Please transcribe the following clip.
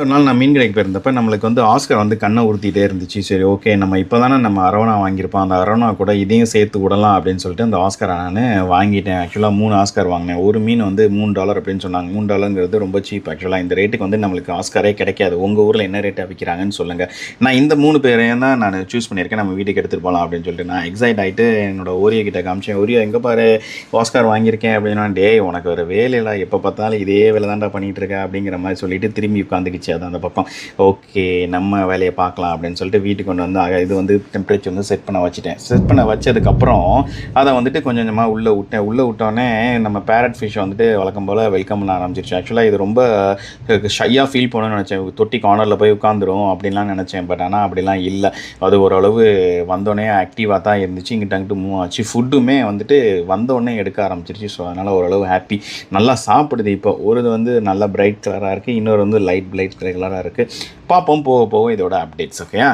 ஒரு நாள் நான் மீன் கடைக்கு போயிருந்தப்ப நம்மளுக்கு வந்து ஆஸ்கர் வந்து கண்ணை உறுத்திட்டே இருந்துச்சு. சரி ஓகே நம்ம இப்போ தானே நம்ம அரவணா வாங்கியிருப்போம். அந்த அரவணா கூட இதையும் சேர்த்து விடலாம் அப்படின்னு சொல்லிட்டு அந்த ஆஸ்கரை நான் வாங்கிட்டேன். ஆக்சுவலாக மூணு ஆஸ்கர் வாங்கினேன். ஒரு மீன் வந்து மூணு டாலர் அப்படின்னு சொன்னாங்க. மூணு டாலருங்கிறது ரொம்ப சீப் ஆக்சுவலாக இந்த ரேட்டுக்கு வந்து நம்மளுக்கு ஆஸ்கரே கிடைக்காது. உங்கள் ஊரில் என்ன ரேட்டாக விற்கிறாங்கன்னு சொல்லுங்கள் நான் இந்த மூணு பேரையும் தான் நான் சூஸ் பண்ணியிருக்கேன். நம்ம வீட்டுக்கு எடுத்துகிட்டு போகலாம் அப்படின்னு சொல்லிட்டு நான் எக்ஸைட் ஆகிட்டு என்னோட ஓரியோ கிட்ட காமிச்சேன். ஓரியோ எங்கே பாரு ஆஸ்கார் வாங்கியிருக்கேன் அப்படின்னா டேய் உனக்கு வேறு வேலையில எப்போ பார்த்தாலும் இதே வேலை தான்டா பண்ணிகிட்டு இருக்க அப்படிங்கிற மாதிரி சொல்லிட்டு திரும்பி உட்காந்துக்கிச்சு அது அந்த பக்கம் ஓகே நம்ம வேலையை பார்க்கலாம் அப்படின்னு சொல்லிட்டு வீட்டுக்கு கொண்டு வந்து ஆக இது வந்து டெம்பரேச்சர் வந்து செட் பண்ண வச்சுட்டேன். செட் பண்ண வச்சதுக்கப்புறம் அதை வந்துட்டு கொஞ்சம் கொஞ்சமாக உள்ளே விட்டேன். உள்ளே விட்டோன்னே நம்ம பேரட் ஃபிஷ் வந்துட்டு வழக்கம் போல் வெல்கம் பண்ண ஆரம்பிச்சிருச்சு. ஆக்சுவலாக இது ரொம்ப ஷையாக ஃபீல் பண்ணணும்னு நினச்சேன். தொட்டி கார்னரில் போய் உட்காந்துரும் அப்படின்லாம் நினச்சேன். பட் ஆனால் அப்படிலாம் இல்லை. அது ஓரளவு வந்தோடனே ஆக்டிவாக தான் இருந்துச்சு. இங்கிட்ட அங்கிட்டு மூவ் ஆச்சு. ஃபுட்டுமே வந்துட்டு வந்தோடனே எடுக்க ஆரம்பிச்சிருச்சு. ஸோ அதனால் ஓரளவு ஹாப்பி நல்லா சாப்பிடுது இப்போ. ஒரு இது வந்து நல்லா பிரைட் கலராக இருக்குது இன்னொரு வந்து லைட் பிளைட் ரெகுலராக இருக்குது பார்ப்போம் போக போக இதோட அப்டேட்ஸ் ஓகேயா